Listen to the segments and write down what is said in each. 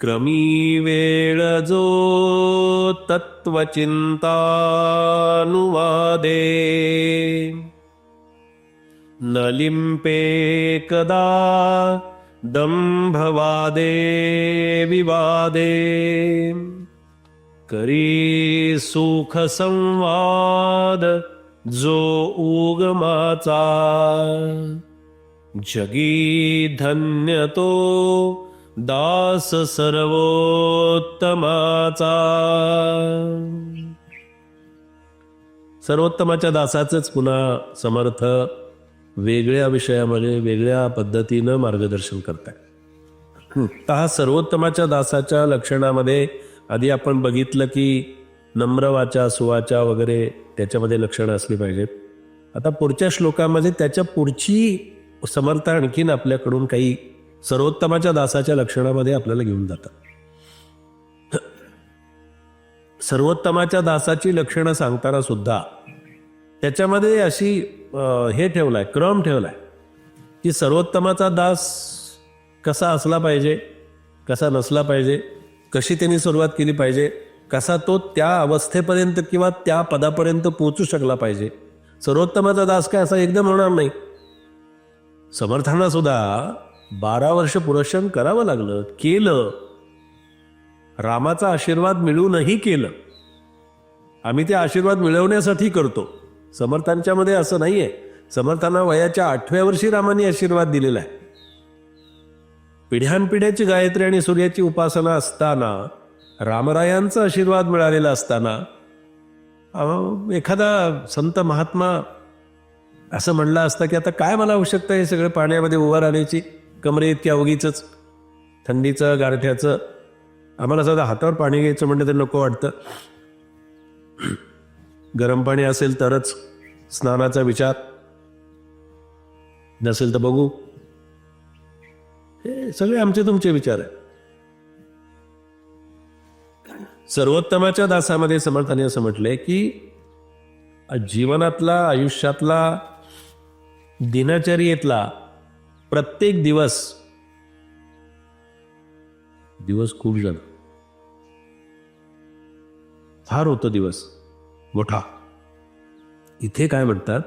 क्रमी वेळ जो तत्वचिंतानुवादे न लिंपे कदा दंभवादे विवादे। करी सुख संवाद जो उगमाचा। जगी धन्य तो दास सर्वोत्तमाचा. सर्वोत्तमाच्या दासाचंच पुन्हा समर्थ वेगळ्या विषयामध्ये वेगळ्या पद्धतीनं मार्गदर्शन करताय. तर हा सर्वोत्तमाच्या दासाच्या लक्षणामध्ये आधी आपण बघितलं की नम्रवाचा सुवाचा वगैरे त्याच्यामध्ये लक्षणं असली पाहिजेत. आता पुढच्या श्लोकामध्ये त्याच्या पुढची समर्थ आणखीन आपल्याकडून काही सर्वोत्तमाच्या दासाच्या लक्षणामध्ये आपल्याला घेऊन जातात. सर्वोत्तमाच्या दासाची लक्षणं सांगताना सुद्धा त्याच्यामध्ये अशी हे ठेवलाय क्रम ठेवलाय की सर्वोत्तमाचा दास कसा असला पाहिजे कसा नसला पाहिजे कशी त्यांनी सुरुवात केली पाहिजे कसा तो त्या अवस्थेपर्यंत किंवा त्या पदापर्यंत पोहोचू शकला पाहिजे. सर्वोत्तमाचा दास काय असा एकदम होणार नाही. समर्थांना सुद्धा बारा वर्ष पुरुषण करावं लागलं केलं. रामाचा आशीर्वाद मिळूनही केलं. आम्ही ते आशीर्वाद मिळवण्यासाठी करतो. समर्थांच्यामध्ये असं नाहीये. समर्थांना वयाच्या आठव्या वर्षी रामाने आशीर्वाद दिलेला आहे. पिढ्यानपिढ्याची गायत्री आणि सूर्याची उपासना असताना रामरायांचा आशीर्वाद मिळालेला असताना एखादा संत महात्मा असं म्हणलं असतं की आता काय मला आवश्यकता हे सगळं पाण्यामध्ये उभं राहण्याची? कमरे इतक्या उगीच थंडीचं गारठ्याचं. आम्हाला साधा हातावर पाणी घ्यायचं म्हणजे तर नको वाटतं. गरम पाणी असेल तरच स्नानाचा विचार. नसेल तर बघू. हे सगळे आमचे तुमचे विचार आहे सर्वोत्तमाच्या दासामध्ये समर्थाने असं म्हटलंय की जीवनातला आयुष्यातला दिनचर्येतला प्रत्येक दिवस दिवस खूप जण. फार होतो दिवस. मोठा. इथे काय म्हणतात?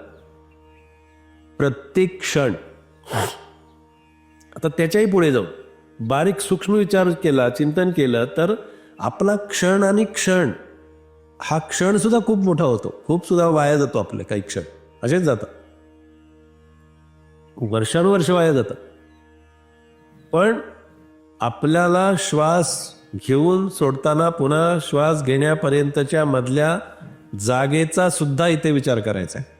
प्रत्येक क्षण. आता त्याच्याही पुढे जाऊ. बारीक सूक्ष्म विचार केला चिंतन केलं तर आपला क्षण आणि क्षण हा क्षण सुद्धा खूप मोठा होतो. खूप सुद्धा वाया जातो आपले काही क्षण. असेच जातात. वर्षानुवर्ष वाया जातात पण आपल्याला श्वास घेऊन सोडताना पुन्हा श्वास घेण्यापर्यंतच्या मधल्या जागेचा सुद्धा इथे विचार करायचा आहे.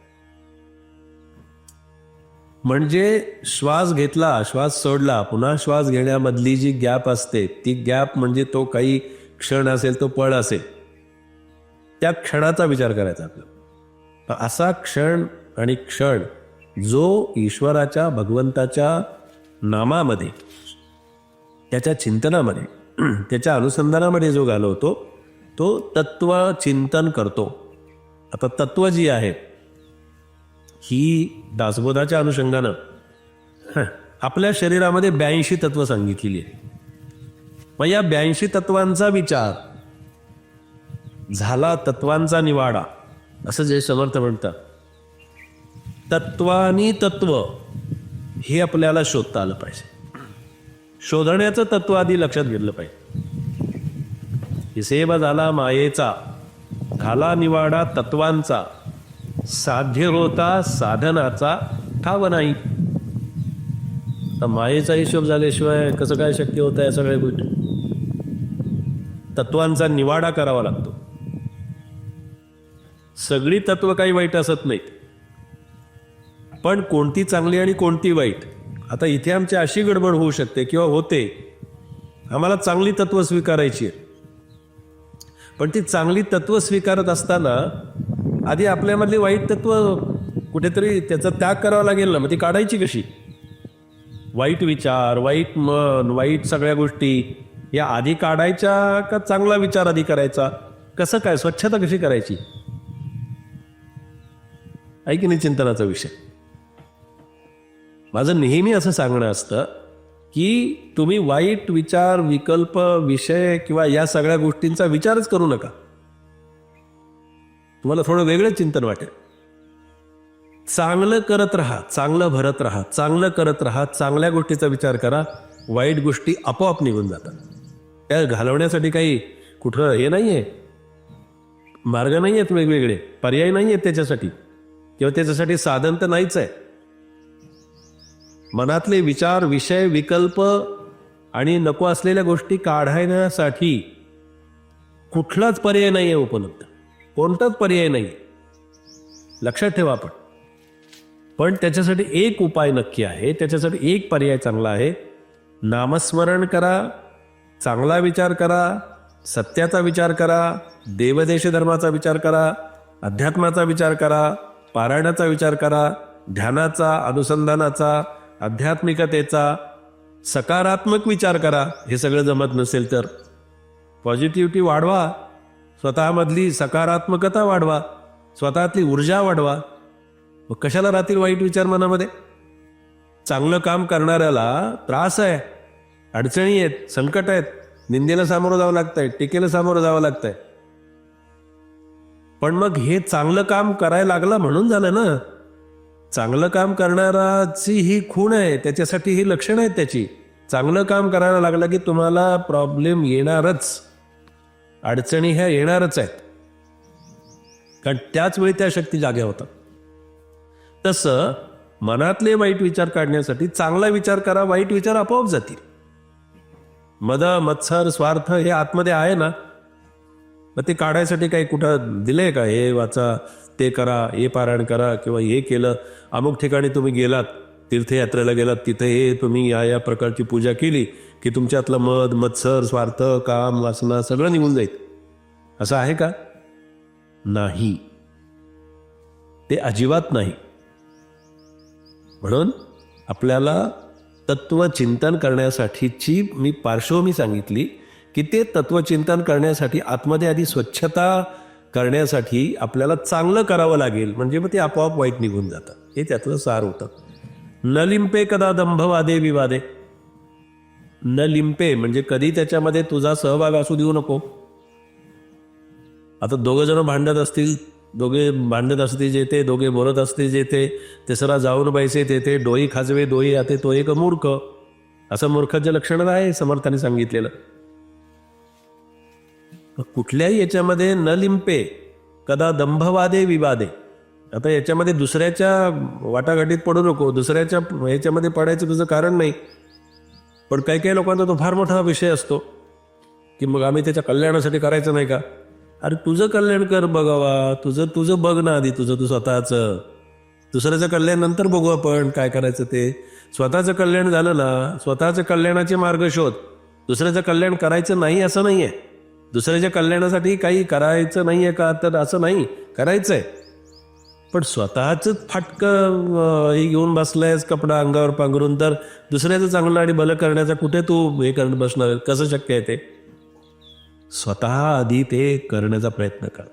म्हणजे श्वास घेतला श्वास सोडला पुन्हा श्वास घेण्यामधली जी गॅप असते ती गॅप म्हणजे तो काही क्षण असेल तो पळ असेल. त्या क्षणाचा विचार करायचा आपला असा क्षण आणि क्षण जो ईश्वराच्या भगवंताच्या नामामध्ये त्याच्या चिंतनामध्ये त्याच्या अनुसंधानामध्ये जो घालवतो तो तत्व चिंतन करतो. आता तत्व जी आहेत ही दासबोधाच्या अनुषंगानं आपल्या शरीरामध्ये ब्याऐंशी तत्व सांगितलेली आहे मग या ब्याऐंशी तत्वांचा विचार झाला तत्वांचा निवाडा असं जे समर्थ म्हणतात. तत्वानी तत्व हे आपल्याला शोधता आलं पाहिजे. शोधण्याचं तत्व आधी लक्षात घेतलं पाहिजे. हिसेब झाला मायेचा घाला निवाडा तत्वांचा साध्य होता साधनाचा ठाव नाही तर मायेचा हिशोब झाल्याशिवाय कसं काय शक्य होतं या सगळ्या गोष्टी? तत्वांचा निवाडा करावा लागतो. सगळी तत्व काही वाईट असत नाहीत. पण कोणती चांगली आणि कोणती वाईट? आता इथे आमची अशी गडबड होऊ शकते किंवा होते. आम्हाला चांगली तत्व स्वीकारायची पण ती चांगली तत्व स्वीकारत असताना आधी आपल्यामधली वाईट तत्व कुठेतरी त्याचा त्याग करावा लागेल ना मग ती काढायची कशी? वाईट विचार वाईट मन वाईट सगळ्या गोष्टी या आधी काढायच्या का चांगला विचार आधी करायचा? कसं काय? स्वच्छता कशी करायची? ऐकिनी चिंतनाचा विषय? माझं नेहमी असं सांगणं असतं की तुम्ही वाईट विचार विकल्प विषय किंवा या सगळ्या गोष्टींचा विचारच करू नका. तुम्हाला थोडं वेगळं चिंतन वाटेल. चांगलं करत राहा चांगलं भरत राहा चांगलं करत राहा चांगल्या गोष्टीचा विचार करा वाईट गोष्टी आपोआप निघून जातात. त्या घालवण्यासाठी काही कुठं हे नाही आहे मार्ग नाही आहेत वेगवेगळे पर्याय नाही आहेत त्याच्यासाठी. किंवा त्याच्यासाठी साधन तर नाहीच आहे. मनातले विचार विषय विकल्प आणि नको असलेल्या गोष्टी काढण्यासाठी कुठलाच पर्याय नाही आहे उपलब्ध. कोणताच पर्याय नाही. लक्षात ठेवा आपण. पण त्याच्यासाठी एक उपाय नक्की आहे. त्याच्यासाठी एक पर्याय चांगला आहे. नामस्मरण करा चांगला विचार करा सत्याचा विचार करा देवदेश धर्माचा विचार करा अध्यात्माचा विचार करा पारायणाचा विचार करा ध्यानाचा अनुसंधानाचा आध्यात्मिकतेचा सकारात्मक विचार करा. हे सगळं जमत नसेल तर. पॉझिटिव्हिटी वाढवा. स्वतःमधली सकारात्मकता वाढवा. स्वतःतली ऊर्जा वाढवा. मग कशाला राहतील वाईट विचार मनामध्ये? चांगलं काम करणाऱ्याला त्रास आहे. अडचणी आहेत संकट आहेत. निंदेला सामोरं जावं लागतंय टीकेला सामोरं जावं लागतंय. पण मग हे चांगलं काम करायला लागलं म्हणून झालं ना? चांगलं काम करणाराची ही खूण आहे त्याच्यासाठी ही लक्षणं आहेत त्याची. चांगलं काम करायला लागलं की तुम्हाला प्रॉब्लेम येणारच. अडचणी ह्या येणारच आहेत. कारण त्याच वेळी त्या शक्ती जाग्या होतात. तसं मनातले वाईट विचार काढण्यासाठी चांगला विचार करा वाईट विचार आपोआप जातील. मद मत्सर स्वार्थ हे आतमध्ये आहे ना? मग ते काढायसाठी काही कुठं दिलंय का? हे वाचा ते करा हे पारायण करा किंवा हे केलं अमुक ठिकाणी तुम्ही गेलात तीर्थयात्रेला गेलात तिथे हे तुम्ही या या प्रकारची पूजा केली की तुमच्यातलं मद मत्सर स्वार्थ काम वासना सगळं निघून जाईल. असं आहे का? नाही. ते अजिबात नाही. म्हणून आपल्याला तत्वचिंतन करण्यासाठीची मी पार्श्वभूमी सांगितली की ते तत्वचिंतन करण्यासाठी आतमध्ये आधी स्वच्छता करण्यासाठी आपल्याला चांगलं करावं लागेल. म्हणजे मग ते आपोआप वाईट निघून जातं. हे त्यातलं सार होतं. न लिंपे कदा दंभवादे विवादे. न लिंपे म्हणजे कधी त्याच्यामध्ये तुझा सहभाग असू देऊ नको. आता दोघं जण भांडत असतील दोघे भांडत असतील जेथे दोघे बोलत असतील जेथे तिसरा जाऊन बैसे तेथे डोई खाजवे डोई आते तो एक मूर्ख. असं मूर्खाचं लक्षण आहे समर्थाने सांगितलेलं. कुठल्याही याच्यामध्ये न लिंपे कदा दंभवादे विवादे. आता याच्यामध्ये दुसऱ्याच्या वाटाघाटीत पडू नको दुसऱ्याच्या याच्यामध्ये पडायचं तुझं कारण नाही. पण काही काही लोकांचा तो फार मोठा विषय असतो की मग आम्ही त्याच्या कल्याणासाठी करायचं नाही का? अरे तुझं कल्याण कर बघावा तुझं तुझं बघ ना आधी तुझं तू स्वतःचं. दुसऱ्याचं कल्याण नंतर बघू आपण काय करायचं ते. स्वतःचं कल्याण झालं ना स्वतःचं कल्याणाचे मार्ग शोध. दुसऱ्याचं कल्याण करायचं नाही असं नाही आहे दुसऱ्याच्या कल्याणासाठी काही करायचं नाही आहे का? तर असं नाही. करायचं आहे पण स्वतःच फाटकं हे घेऊन बसलायस कपडा अंगावर पांघरून तर दुसऱ्याचं चांगलं आणि भलं करण्याचा कुठे तू हे करत बसणार कसं शक्य आहे ते? स्वतः आधी ते करण्याचा प्रयत्न कर.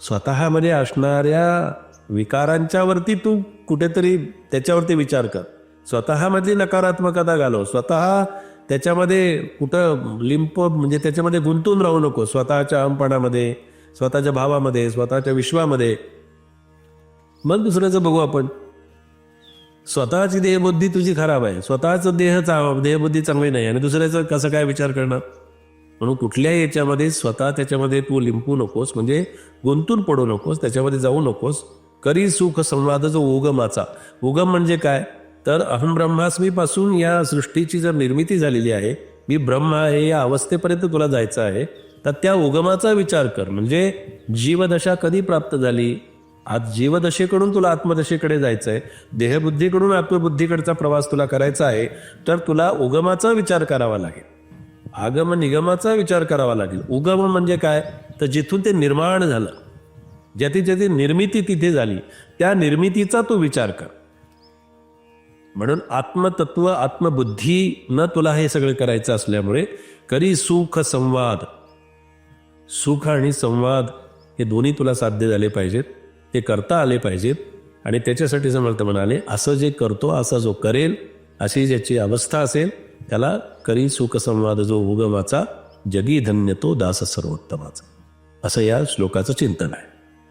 स्वतःमध्ये असणाऱ्या विकारांच्या वरती तू कुठेतरी त्याच्यावरती विचार कर. स्वतःमधली नकारात्मकता घालव. स्वतः त्याच्यामध्ये कुठं लिंप म्हणजे त्याच्यामध्ये गुंतून राहू नको. स्वतःच्या अहमपणामध्ये स्वतःच्या भावामध्ये स्वतःच्या विश्वामध्ये. मग दुसऱ्याचं बघू आपण. स्वतःची देहबुद्धी तुझी खराब आहे. स्वतःचं देह चा देहबुद्धी चांगली नाही. आणि दुसऱ्याचं कसं काय विचार करणार? म्हणून कुठल्याही याच्यामध्ये स्वतः त्याच्यामध्ये तू लिंपू नकोस. म्हणजे गुंतून पडू नकोस. त्याच्यामध्ये जाऊ नकोस. करी सुख संवादाचा जो उगमाचा. उगम म्हणजे काय? तर अहम ब्रह्मास्मीपासून या सृष्टीची जर निर्मिती झालेली आहे मी ब्रह्म आहे या अवस्थेपर्यंत तुला जायचं आहे तर त्या उगमाचा विचार कर. म्हणजे जीवदशा कधी प्राप्त झाली? आज जीवदशेकडून तुला आत्मदशेकडे जायचं आहे देहबुद्धीकडून आत्मबुद्धीकडचा प्रवास तुला करायचा आहे तर तुला उगमाचा विचार करावा लागेल. आगम निगमाचा विचार करावा लागेल. उगम म्हणजे काय? तर जिथून ते निर्माण झालं ज्याची ज्याची निर्मिती तिथे झाली त्या निर्मितीचा तू विचार कर. म्हणून आत्मतत्व आत्मबुद्धी न तुला हे सगळं करायचं असल्यामुळे करी सुख संवाद. सुख आणि संवाद हे दोन्ही तुला साध्य झाले पाहिजेत. ते करता आले पाहिजेत. आणि त्याच्यासाठी समर्थ म्हणाले असं जे करतो असा जो करेल अशी ज्याची अवस्था असेल त्याला करी सुखसंवाद जो उगमाचा जगी धन्य तो दास सर्वोत्तमाचा. असं या श्लोकाचं चिंतन आहे.